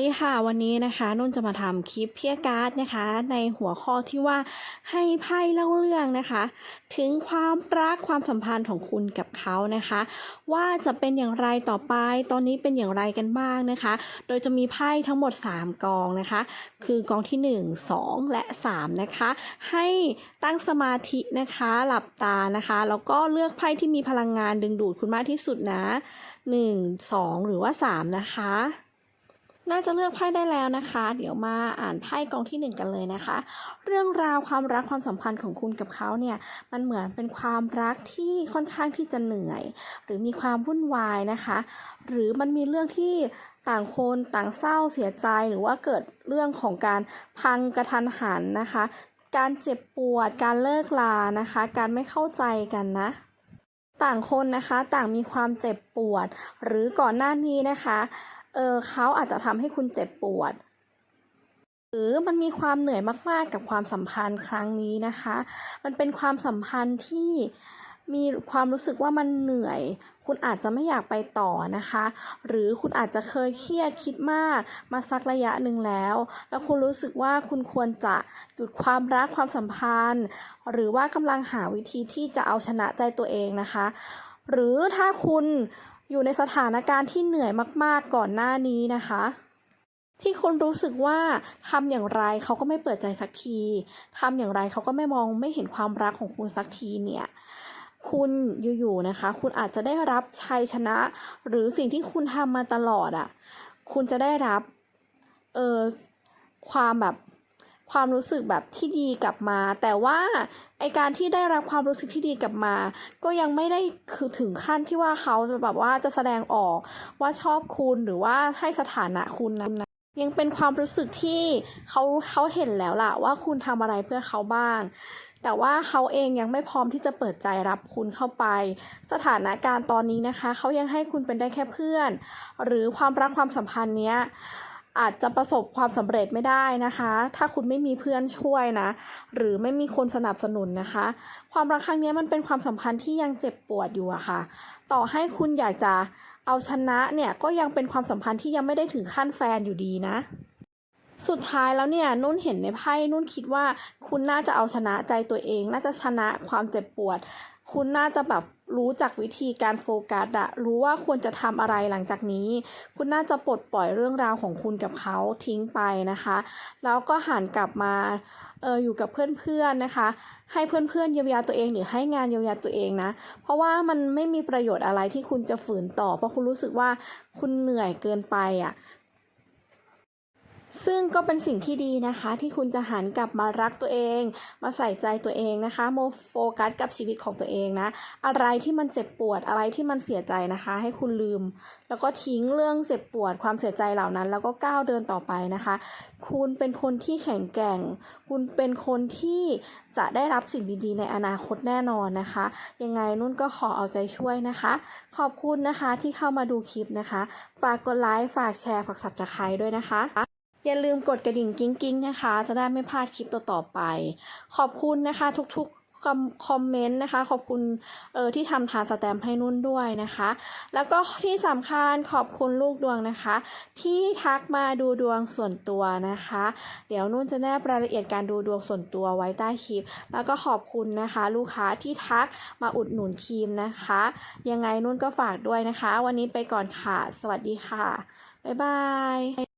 ดีค่ะวันนี้นะคะนุ่นจะมาทำคลิปเพียการ์ดนะคะ ในหัวข้อที่ว่าให้ไพ่เล่าเรื่องนะคะ ถึงความรักความสัมพันธ์ของคุณกับเขานะคะ ว่าจะเป็นอย่างไรต่อไปตอนนี้เป็นอย่างไรกันบ้างนะคะ โดยจะมีไพ่ทั้งหมด 3 กองนะคะ คือกองที่ 1 2 และ 3 นะคะ ให้ตั้งสมาธินะคะหลับตานะคะแล้วก็เลือกไพ่ที่มีพลังงานดึงดูดคุณมากที่สุดนะ 1 2 หรือว่า 3 นะคะ น่าจะเลือกไพ่ได้แล้วนะคะ เดี๋ยวมาอ่านไพ่กองที่หนึ่งกันเลยนะคะ เรื่องราวความรักความสัมพันธ์ของคุณกับเขาเนี่ยมันเหมือนเป็นความรักที่ค่อนข้างที่จะเหนื่อย หรือมีความวุ่นวายนะคะ หรือมันมีเรื่องที่ต่างคนต่างเศร้าเสียใจหรือว่าเกิดเรื่องของการพังกระทันหันนะคะ การเจ็บปวดการเลิกลานะคะ การไม่เข้าใจกันนะต่างคนนะคะต่างมีความเจ็บปวด หรือก่อนหน้านี้นะคะ เออเขาอาจจะทำให้คุณเจ็บปวด หรือมันมีความเหนื่อยมาก ๆ กับความสัมพันธ์ครั้งนี้นะคะ มันเป็นความสัมพันธ์ที่มีความรู้สึกว่ามันเหนื่อย คุณอาจจะไม่อยากไปต่อนะคะ หรือคุณอาจจะเคยเครียดคิดมาก มาสักระยะหนึ่งแล้ว แล้วคุณรู้สึกว่าคุณควรจะหยุดความรักความสัมพันธ์ หรือว่ากำลังหาวิธีที่จะเอาชนะใจตัวเองนะคะ หรือถ้าคุณ อยู่ในสถานการณ์ที่เหนื่อยมากๆก่อนหน้านี้นะคะ ที่คุณรู้สึกว่าทำอย่างไรเขาก็ไม่เปิดใจสักทีทำอย่างไรเขาก็ไม่มองไม่เห็นความรักของคุณสักทีเนี่ยคุณอยู่ๆนะคะ คุณอาจจะได้รับชัยชนะ หรือสิ่งที่คุณทำมาตลอดอะ่ะ คุณจะได้รับเออความแบบ ความรู้สึกแบบที่ดีกลับมา แต่ว่าไอการที่ได้รับความรู้สึกที่ดีกลับมา ก็ยังไม่ได้คือถึงขั้นที่ว่าเขาจะแบบว่าจะแสดงออกว่าชอบคุณหรือว่าให้สถานะคุณนะยังเป็นความรู้สึกที่เขาเขาเห็นแล้วล่ะว่าคุณทำอะไรเพื่อเขาบ้าง แต่ว่าเขาเองยังไม่พร้อมที่จะเปิดใจรับคุณเข้าไป สถานการณ์ตอนนี้นะคะ เขายังให้คุณเป็นได้แค่เพื่อน หรือความรักความสัมพันธ์เนี้ย อาจจะประสบความสำเร็จไม่ได้นะคะ ถ้าคุณไม่มีเพื่อนช่วยนะ หรือไม่มีคนสนับสนุนนะคะ ความรักครั้งนี้มันเป็นความสัมพันธ์ที่ยังเจ็บปวดอยู่อะค่ะ ต่อให้คุณอยากจะเอาชนะเนี่ยก็ยังเป็นความสัมพันธ์ที่ยังไม่ได้ถึงขั้นแฟนอยู่ดีนะ สุดท้ายแล้วเนี่ยนุ่นเห็นในไพ่นุ่นคิดว่า คุณน่าจะเอาชนะใจตัวเอง น่าจะชนะความเจ็บปวด คุณน่าจะแบบ รู้จักวิธีการโฟกัสอะรู้ว่าควรจะทำอะไรหลังจากนี้ คุณน่าจะปลดปล่อยเรื่องราวของคุณกับเขาทิ้งไปนะคะ แล้วก็หันกลับมาเอออยู่กับเพื่อนๆนะคะ ให้เพื่อนๆเยียวยาตัวเองหรือให้งานเยียวยาตัวเองนะ เพราะว่ามันไม่มีประโยชน์อะไรที่คุณจะฝืนต่อ เพราะคุณรู้สึกว่าคุณเหนื่อยเกินไปอะ่ะ ซึ่งก็เป็นสิ่งที่ดีนะคะ ที่คุณจะหันกลับมารักตัวเอง มาใส่ใจตัวเองนะคะโมโฟกัสกับชีวิตของตัวเองนะ อะไรที่มันเจ็บปวดอะไรที่มันเสียใจนะคะ ให้คุณลืม แล้วก็ทิ้งเรื่องเจ็บปวดความเสียใจเหล่านั้น แล้วก็ก้าวเดินต่อไปนะคะ คุณเป็นคนที่แข็งแกร่ง คุณเป็นคนที่จะได้รับสิ่งดีๆ ในอนาคตแน่นอนนะคะ ยังไงนุ่นก็ขอเอาใจช่วยนะคะ ขอบคุณนะคะที่เข้ามาดูคลิปนะคะ ฝากกดไลค์ฝากแชร์ฝากสับตะไคร้ด้วยนะคะ อย่าลืมกดกระดิ่งกิ้งกิ้งๆนะคะ จะได้ไม่พลาดคลิปต่อๆไป ขอบคุณนะคะทุกๆคอมคอมเมนต์นะคะ ขอบคุณเออที่ทำทานสแตมให้นุ่นด้วยนะคะ แล้วก็ที่สำคัญขอบคุณลูกดวงนะคะ ที่ทักมาดูดวงส่วนตัวนะคะ เดี๋ยวนุ่นจะแนบรายละเอียดการดูดวงส่วนตัวไว้ใต้คลิป แล้วก็ขอบคุณนะคะ ลูกค้าที่ทักมาอุดหนุนครีมนะคะ ยังไงนุ่นก็ฝากด้วยนะคะ วันนี้ไปก่อนค่ะ สวัสดีค่ะบ๊ายบาย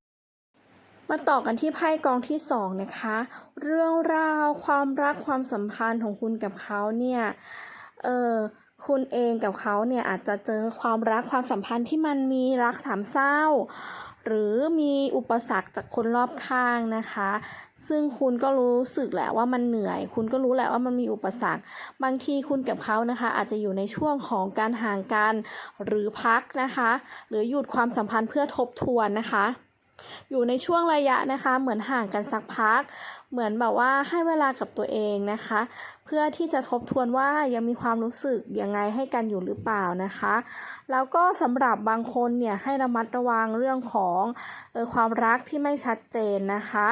มาต่อกันที่ไพ่กองที่สองนะคะ เรื่องราวความรักความสัมพันธ์ของคุณกับเขาเนี่ย เออคุณเองกับเขาเนี่ยอาจจะเจอความรักความสัมพันธ์ที่มันมีรักสามเศร้า หรือมีอุปสรรคจากคนรอบข้างนะคะ ซึ่งคุณก็รู้สึกแหละว่ามันเหนื่อย คุณก็รู้แหละว่ามันมีอุปสรรค บางทีคุณกับเขานะคะ อาจจะอยู่ในช่วงของการห่างกันหรือพักนะคะ หรือหยุดความสัมพันธ์เพื่อทบทวนนะคะ อยู่ในช่วงระยะนะคะ เหมือนห่างกันสักพัก เหมือนแบบว่าให้เวลากับตัวเองนะคะ เพื่อที่จะทบทวนว่ายังมีความรู้สึกยังไงให้กันอยู่หรือเปล่านะคะ แล้วก็สำหรับบางคนเนี่ยให้ระมัดระวังเรื่องของออความรักที่ไม่ชัดเจนนะคะ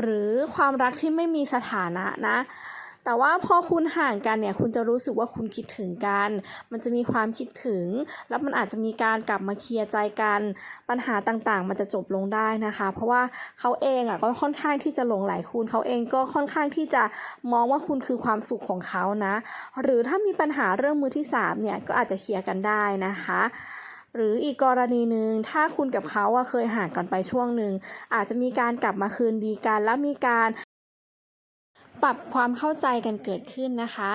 หรือความรักที่ไม่มีสถานะนะ แต่ว่าพอคุณห่างกันเนี่ยคุณจะรู้สึกว่าคุณคิดถึงกัน มันจะมีความคิดถึง แล้วมันอาจจะมีการกลับมาเคลียร์ใจกัน ปัญหาต่างๆ มันจะจบลงได้นะคะ เพราะว่าเขาเองอะก็ค่อนข้างที่จะหลงไหลคุณเขาเองก็ค่อนข้างที่จะมองว่าคุณคือความสุขของเขานะ หรือถ้ามีปัญหาเรื่องมือที่สามเนี่ยก็อาจจะเคลียร์กันได้นะคะหรืออีกกรณีหนึ่งถ้าคุณกับเขาอะเคยห่างกันไปช่วงหนึ่งอาจจะมีการกลับมาคืนดีกัน แล้วมีการ ปรับความเข้าใจกันเกิดขึ้นนะคะ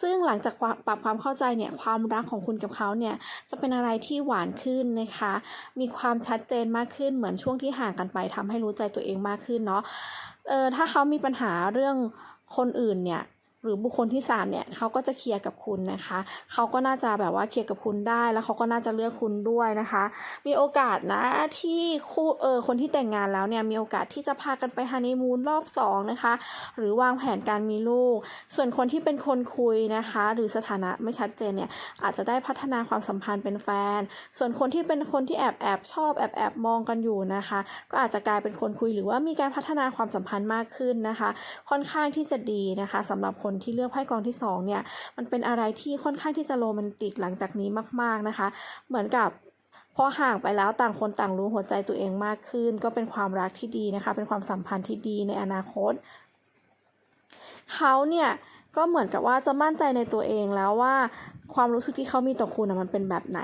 ซึ่งหลังจากปรับความเข้าใจเนี่ยความรักของคุณกับเขาเนี่ยจะเป็นอะไรที่หวานขึ้นนะคะ มีความชัดเจนมากขึ้นเหมือนช่วงที่ห่างกันไปทำให้รู้ใจตัวเองมากขึ้นเนาะเออถ้าเขามีปัญหาเรื่องคนอื่นเนี่ย หรือบุคคลที่สามเนี่ยเขาก็จะเคลียร์กับคุณนะคะเขาก็น่าจะแบบว่าเคลียร์กับคุณได้ แล้วเขาก็น่าจะเลือกคุณด้วยนะคะ มีโอกาสนะที่คู่เออคนที่แต่งงานแล้วเนี่ยมีโอกาสที่จะพากันไปฮันนีมูนรอบสองนะคะหรือวางแผนการมีลูก ส่วนคนที่เป็นคนคุยนะคะ หรือสถานะไม่ชัดเจนเนี่ยอาจจะได้พัฒนาความสัมพันธ์เป็นแฟน ส่วนคนที่เป็นคนที่แอบแอบชอบแอบแอบมองกันอยู่นะคะ ก็อาจจะกลายเป็นคนคุยหรือว่ามีการพัฒนาความสัมพันธ์มากขึ้นนะคะ ค่อนข้างที่จะดีนะคะสำหรับคนที่เลือกไพ่กองที่สองเนี่ยมันเป็นอะไรที่ค่อนข้างที่จะโรแมนติกหลังจากนี้มาก ๆนะคะ เหมือนกับพอห่างไปแล้วต่างคนต่างรู้หัวใจตัวเองมากขึ้น ก็เป็นความรักที่ดีนะคะ เป็นความสัมพันธ์ที่ดีในอนาคต เขาเนี่ยก็เหมือนกับว่าจะมั่นใจในตัวเองแล้วว่า ความรู้สึกที่เขามีต่อคุณนะมันเป็นแบบไหน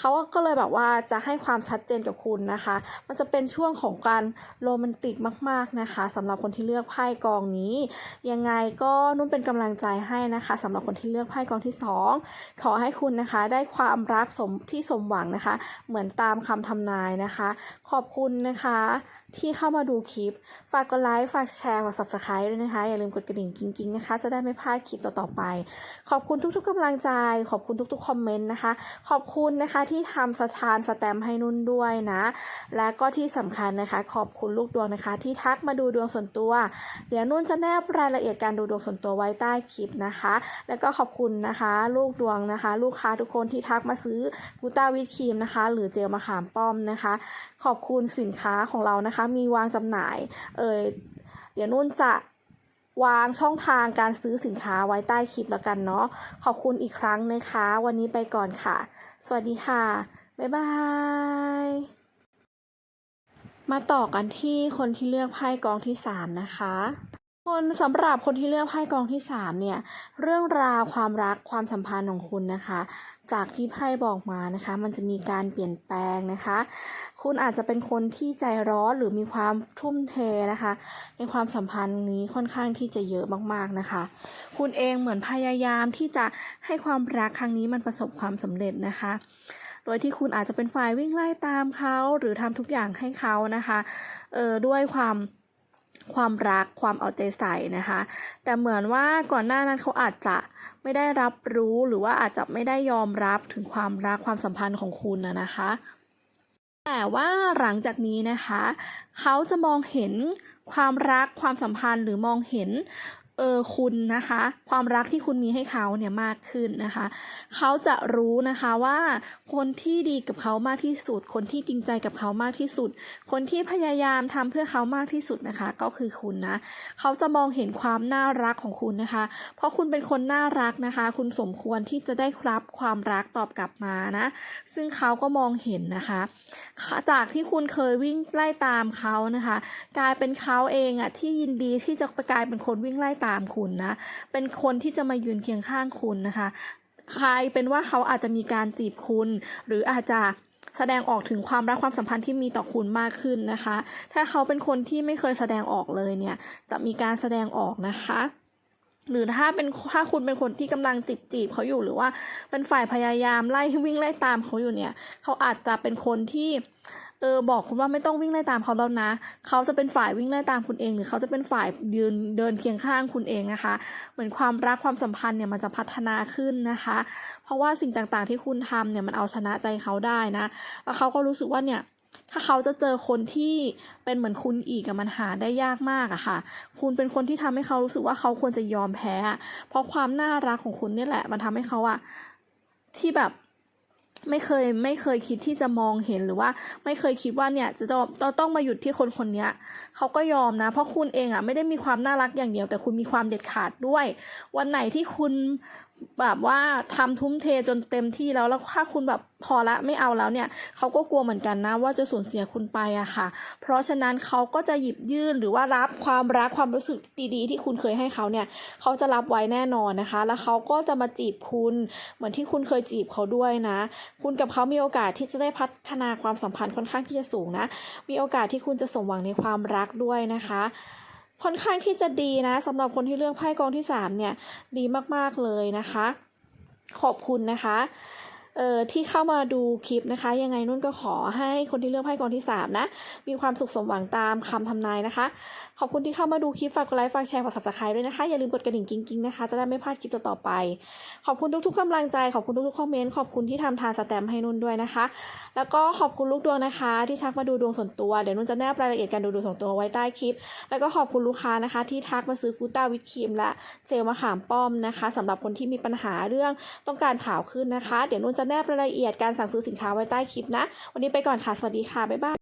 เขาก็เลยแบบว่าจะให้ความชัดเจนกับคุณนะคะ มันจะเป็นช่วงของการโรแมนติกมาก ๆนะคะสำหรับคนที่เลือกไพ่กองนี้ ยังไงก็นุ่นเป็นกำลังใจให้นะคะสำหรับคนที่เลือกไพ่กองที่สองขอให้คุณนะคะ ได้ความรักสมที่สมหวังนะคะ เหมือนตามคำทำนายนะคะ ขอบคุณนะคะที่เข้ามาดูคลิป ฝากกดไลค์ ฝากแชร์ ฝาก subscribe ด้วยนะคะ อย่าลืมกดกระดิ่งกิ๊งๆนะคะ จะได้ไม่พลาดคลิปต่อๆไป ขอบคุณทุกๆกำลังใจขอบคุณทุกๆคอมเมนต์นะคะ ขอบคุณนะคะที่ทำสถานสแตมให้นุ่นด้วยนะ และก็ที่สำคัญนะคะ ขอบคุณลูกดวงนะคะ ที่ทักมาดูดวงส่วนตัว เดี๋ยวนุ่นจะแนบรายละเอียดการดูดวงส่วนตัวไว้ใต้คลิปนะคะ แล้วก็ขอบคุณนะคะ ลูกดวงนะคะ ลูกค้าทุกคนที่ทักมาซื้อกูต้าวิตครีมนะคะ หรือเจลมะขามป้อมนะคะ ขอบคุณสินค้าของเรานะคะ มีวางจำหน่าย เออเดี๋ยวนุ่นจะ วางช่องทางการซื้อสินค้าไว้ใต้คลิปแล้วกันเนาะขอบคุณอีกครั้งนะคะ วันนี้ไปก่อนค่ะ สวัสดีค่ะ บ๊ายบายมาต่อกันที่คนที่เลือกไพ่กองที่สามนะคะ คนสำหรับคนที่เลือกไพ่กองที่สามเนี่ยเรื่องราวความรักความสัมพันธ์ของคุณนะคะ จากที่ไพ่บอกมานะคะ มันจะมีการเปลี่ยนแปลงนะคะ คุณอาจจะเป็นคนที่ใจร้อนหรือมีความทุ่มเทนะคะ ในความสัมพันธ์นี้ค่อนข้างที่จะเยอะมากๆนะคะ คุณเองเหมือนพยายามที่จะให้ความรักครั้งนี้มันประสบความสำเร็จนะคะโดยที่คุณอาจจะเป็นฝ่ายวิ่งไล่ตามเขา หรือทำทุกอย่างให้เขานะคะ เออด้วยความ ความรักความเอาใจใส่นะคะ แต่เหมือนว่าก่อนหน้านั้นเขาอาจจะไม่ได้รับรู้หรือว่าอาจจะไม่ได้ยอมรับถึงความรักความสัมพันธ์ของคุณนะนะคะ แต่ว่าหลังจากนี้นะคะ เขาจะมองเห็นความรักความสัมพันธ์หรือมองเห็น เออคุณนะคะ ความรักที่คุณมีให้เขาเนี่ยมากขึ้นนะคะ เขาจะรู้นะคะว่าคนที่ดีกับเขามากที่สุด คนที่จริงใจกับเขามากที่สุด คนที่พยายามทำเพื่อเขามากที่สุดนะคะ ก็คือคุณนะเขาจะมองเห็นความน่ารักของคุณนะคะ เพราะคุณเป็นคนน่ารักนะคะ คุณสมควรที่จะได้รับความรักตอบกลับมานะซึ่งเขาก็มองเห็นนะคะ จากที่คุณเคยวิ่งไล่ตามเขานะคะ กลายเป็นเขาเองอะที่ยินดีที่จะกลายเป็นคนวิ่งไล่ตามามคุณนะ เป็นคนที่จะมายืนเคียงข้างคุณนะคะ ใครเป็นว่าเขาอาจจะมีการจีบคุณ หรืออาจจะแสดงออกถึงความรักความสัมพันธ์ที่มีต่อคุณมากขึ้นนะคะ ถ้าเขาเป็นคนที่ไม่เคยแสดงออกเลยเนี่ย จะมีการแสดงออกนะคะหรือถ้าเป็นถ้าคุณเป็นคนที่กำลังจีบจีบเขาอยู่หรือว่าเป็นฝ่ายพยายามไล่วิ่งไล่ตามเขาอยู่เนี่ย เขาอาจจะเป็นคนที่ เออบอกคุณว่าไม่ต้องวิ่งไล่ตามเขาแล้วนะ เขาจะเป็นฝ่ายวิ่งไล่ตามคุณเอง หรือเขาจะเป็นฝ่ายยืนเดินเคียงข้างคุณเองนะคะ เหมือนความรักความสัมพันธ์เนี่ยมันจะพัฒนาขึ้นนะคะ เพราะว่าสิ่งต่างๆที่คุณทำเนี่ยมันเอาชนะใจเขาได้นะ แล้วเขาก็รู้สึกว่าเนี่ยถ้าเขาจะเจอคนที่เป็นเหมือนคุณอีกมันหาได้ยากมากอะค่ะ คุณเป็นคนที่ทำให้เขารู้สึกว่าเขาควรจะยอมแพ้ เพราะความน่ารักของคุณเนี่ยแหละ มันทำให้เขาอะที่แบบ ไม่เคยไม่เคยคิดที่จะมองเห็นหรือว่า ไม่เคยคิดว่าเนี่ยจะต้องต้องต้องมาหยุดที่คนคนนี้เขาก็ยอมนะ เพราะคุณเองอะไม่ได้มีความน่ารักอย่างเดียว แต่คุณมีความเด็ดขาดด้วย วันไหนที่คุณแบบว่าทำทุ่มเทจนเต็มที่แล้วแล้วถ้าคุณแบบพอละไม่เอาแล้วเนี่ยเขาก็กลัวเหมือนกันนะว่าจะสูญเสียคุณไปอะค่ะ เพราะฉะนั้นเขาก็จะหยิบยื่นหรือว่ารับความรักความรู้สึกดีๆ ที่คุณเคยให้เขาเนี่ยเขาจะรับไว้แน่นอนนะคะ แล้วเขาก็จะมาจีบคุณเหมือนที่คุณเคยจีบเขาด้วยนะ คุณกับเขามีโอกาสที่จะได้พัฒนาความสัมพันธ์ค่อนข้างที่จะสูงนะ มีโอกาสที่คุณจะสมหวังในความรักด้วยนะคะ ค่อนข้างที่จะดีนะสำหรับคนที่เลือกไพ่กองที่ 3 เนี่ย ดีมากๆเลยนะคะ ขอบคุณนะคะเอ่อที่เข้ามาดูคลิปนะคะ ยังไงนุ่นก็ขอให้คนที่เลือกไพ่กองที่ 3 นะ มีความสุขสมหวังตามคำทำนายนะคะขอบคุณที่เข้ามาดูคลิปฝากกดไลค์ฝากแชร์ฝาก subscribe ด้วยนะคะ อย่าลืมกดกระดิ่งกิ๊งๆนะคะ จะได้ไม่พลาดคลิปต่อๆไป ขอบคุณทุกๆกำลังใจขอบคุณทุกๆคอมเมนต์ขอบคุณที่ทำทานสแตมให้นุ่นด้วยนะคะ แล้วก็ขอบคุณลูกดวงนะคะ ที่ทักมาดูดวงส่วนตัวเดี๋ยวนุ่นจะแนบรายละเอียดการดูดวงส่วนตัวไว้ใต้คลิป แล้วก็ขอบคุณลูกค้านะคะ ที่ทักมาซื้อกูต้าวิตครีมและเจลมะขามป้อมนะคะสำหรับคนที่มีปัญหาเรื่องต้องการข่าวขึ้นนะคะ เดี๋ยวนุ่นจะแนบรายละเอียดการสั่งซื้อสินค้าไว้ใต้คลิปนะ วันนี้ไปก่อนค่ะ สวัสดีค่ะ บ๊ายบาย